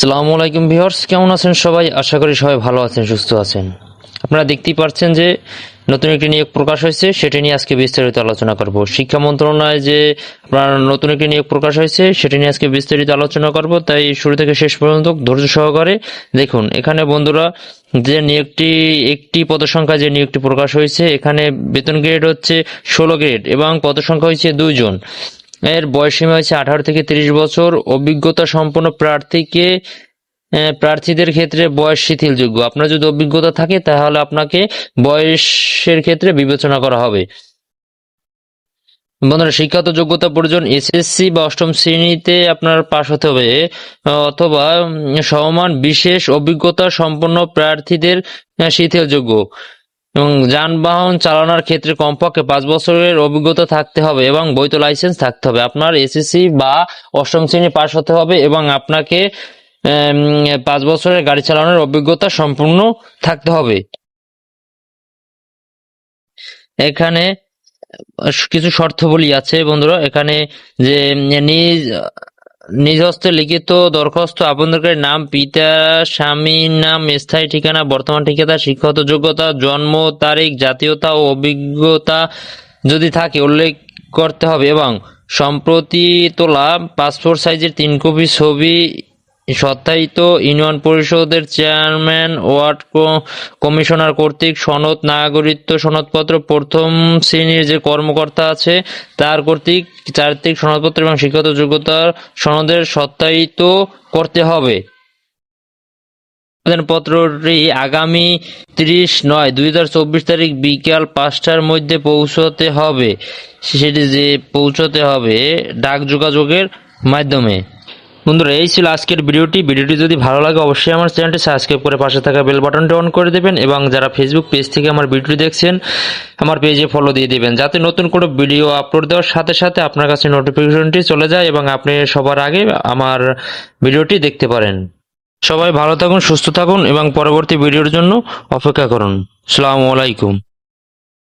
সালামু আলাইকুম ভিউয়ার্স, কেমন আছেন সবাই? আশা করি সবাই ভালো আছেন, সুস্থ আছেন। আপনারা দেখতেই পাচ্ছেন যে নতুন একটি নিয়োগ প্রকাশ হয়েছে, সেটি নিয়ে আজকে বিস্তারিত আলোচনা করব। শিক্ষা মন্ত্রণালয়ে যে আপনার নতুন একটি নিয়োগ প্রকাশ হয়েছে, সেটি নিয়ে আজকে বিস্তারিত আলোচনা করব। তাই শুরু থেকে শেষ পর্যন্ত ধৈর্য সহকারে দেখুন, এখানে বন্ধুরা যে নিয়োগটি, একটি পদসংখ্যা যে নিয়োগটি প্রকাশ হয়েছে, এখানে বেতন গ্রেড হচ্ছে ষোলো গ্রেড এবং পদসংখ্যা হয়েছে দুইজন। এর বয়সীমা হয়েছে আঠারো থেকে তিরিশ বছর। অভিজ্ঞতা সম্পন্ন প্রার্থীকে প্রার্থীদের ক্ষেত্রে বয়স শিথিলযোগ্য। আপনার যদি অভিজ্ঞতা থাকে তাহলে আপনাকে বয়সের ক্ষেত্রে বিবেচনা করা হবে। বন্ধুরা শিক্ষাগত যোগ্যতা প্রয়োজন। এসএসসি বা অষ্টম শ্রেণীতে আপনার পাশ হতে হবে। অথবা উম, সমমান বিশেষ অভিজ্ঞতা সম্পন্ন প্রার্থীদের শিথিলযোগ্য। এবং যানবাহন চালানোর ক্ষেত্রে কমপক্ষে পাঁচ বছরের অভিজ্ঞতা থাকতে হবে এবং বৈধ লাইসেন্স থাকতে হবে। আপনার এসএসসি বা অষ্টম শ্রেণি পাশ হতে হবে এবং আপনাকে পাঁচ বছরের গাড়ি চালানোর অভিজ্ঞতা সম্পূর্ণ থাকতে হবে। এখানে কিছু শর্তাবলী আছে বন্ধুরা। এখানে যে নিজ নিজ হস্তে লিখিত দরখাস্ত আবেদনকারীর নাম, পিতা, স্বামীর নাম, স্থায়ী ঠিকানা, বর্তমান ঠিকানা, শিক্ষাগত যোগ্যতা, জন্ম তারিখ, জাতীয়তা ও অভিজ্ঞতা যদি থাকে উল্লেখ করতে হবে এবং সম্প্রতি তোলা পাসপোর্ট সাইজের তিন কপি ছবি সত্যায়িত ইউনিয়ন পরিষদের চেয়ারম্যান, ওয়ার্ড কমিশনার কর্তৃক সনদ, নাগরিকত্ব সনদপত্র, প্রথম শ্রেণির যে কর্মকর্তা আছে, তার কর্তৃক চারিত্রিক সনদপত্র এবং শিক্ষাগত যোগ্যতার সনদের সত্যায়িত করতে হবে। আবেদনপত্রটি আগামী তিরিশ নয়, দুই হাজার চব্বিশ তারিখ বিকাল পাঁচটার মধ্যে পৌঁছতে হবে। সেটি যে পৌঁছতে হবে ডাক যোগাযোগের মাধ্যমে। বন্ধুরা, এই ছিল আজকের ভিডিওটি। ভিডিওটি যদি ভালো লাগে, অবশ্যই আমার চ্যানেলটি সাবস্ক্রাইব করে পাশে থাকা বেল বাটনটি অন করে দেবেন এবং যারা ফেসবুক পেজ থেকে আমার ভিডিওটি দেখছেন, আমার পেজে ফলো দিয়ে দিবেন। যাতে নতুন কোনো ভিডিও আপলোড দেওয়ার সাথে সাথে আপনার কাছে নোটিফিকেশনটি চলে যায় এবং আপনি সবার আগে আমার ভিডিওটি দেখতে পারেন। সবাই ভালো থাকুন, সুস্থ থাকুন এবং পরবর্তী ভিডিওর জন্য অপেক্ষা করুন। আসসালামু আলাইকুম।